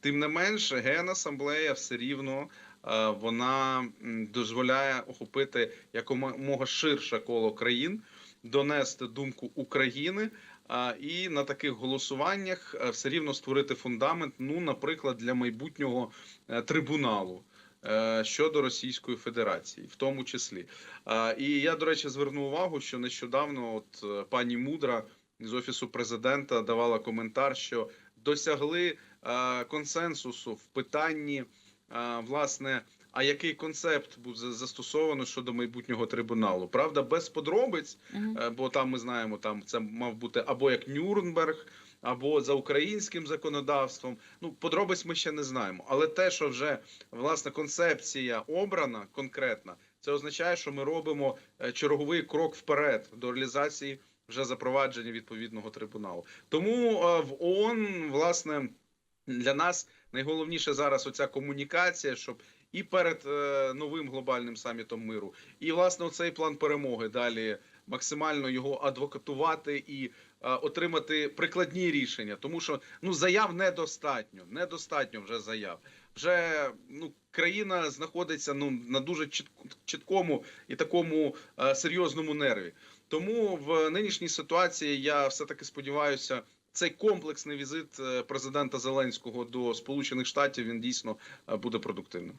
Тим не менш, генасамблея все рівно е, вона дозволяє охопити якомога ширше коло країн, донести думку України. І на таких голосуваннях е, все рівно створити фундамент, ну, наприклад, для майбутнього е, трибуналу е, щодо Російської Федерації, в тому числі. І я, до речі, звернув увагу, що нещодавно от е, пані Мудра з офісу президента давала коментар, що досягли е, консенсусу в питанні е, власне. А який концепт був за- застосовано щодо майбутнього трибуналу? Правда, без подробиць. Е, бо там ми знаємо, там це мав бути або як Нюрнберг, або за українським законодавством. Ну, подробиць ми ще не знаємо. Але те, що вже власне концепція обрана конкретна, це означає, що ми робимо е, черговий крок вперед до реалізації вже запровадження відповідного трибуналу. Тому е, в ООН, власне, для нас найголовніше зараз оця комунікація, щоб і перед е, новим глобальним самітом миру, і власне оцей план перемоги далі максимально його адвокатувати і е, отримати прикладні рішення, тому що ну заяв недостатньо, недостатньо вже заяв. Вже ну країна знаходиться ну на дуже чітк- чіткому і такому е, серйозному нерві. Тому в нинішній ситуації я все таки сподіваюся. Цей комплексний візит е, президента Зеленського до Сполучених Штатів він дійсно е, буде продуктивним.